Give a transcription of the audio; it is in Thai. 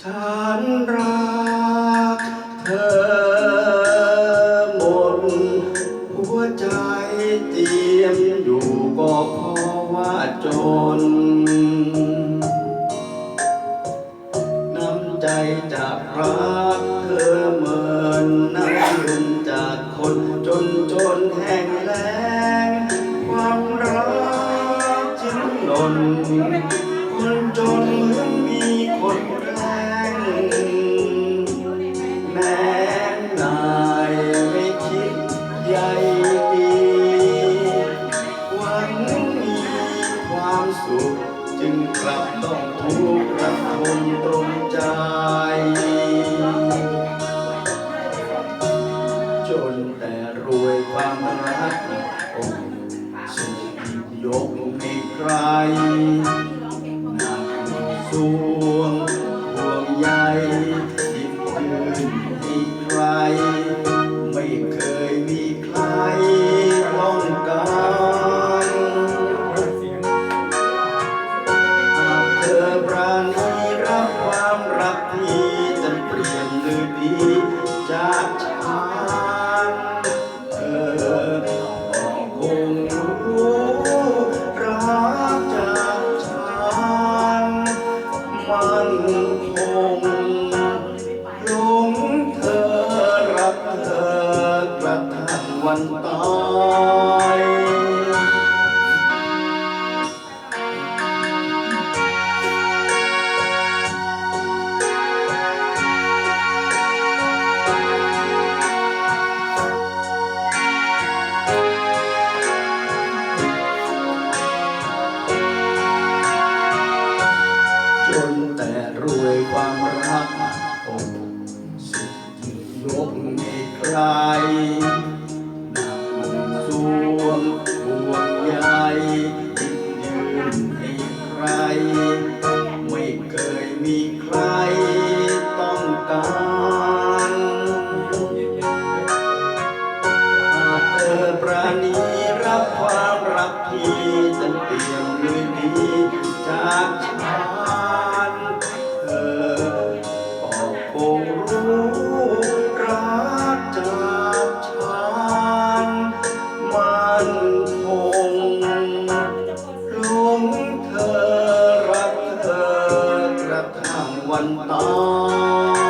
ฉันรักเธอหมดหัวใจเตรียมอยู่ก็เพราะว่าจน ใจจากรักเธอเหมือนน้ำเงินจากคนจนจนแห้งแล้งความรักจึงหล่นคนจนเหมือน ข์ระทมตรงใจ จนแต่รวยความรักโอ้สุดยกให้ใครหนักสวงห่วงใยหยิบยืน กที่จะเปลี่ยนหรือดีจากฉันเธอก็คงรู้รักจากฉันมันคงหลงเธอรักเธอกระทั่งวันต ยิ่งยกให้ใครนักสวงห่วงใยยิ่ยืนให้ใคร ไม่เคยมีใครต้องการหากเธอปราณีรับความรักที่จะเปี่ยนมือดีจากฉันางวันตา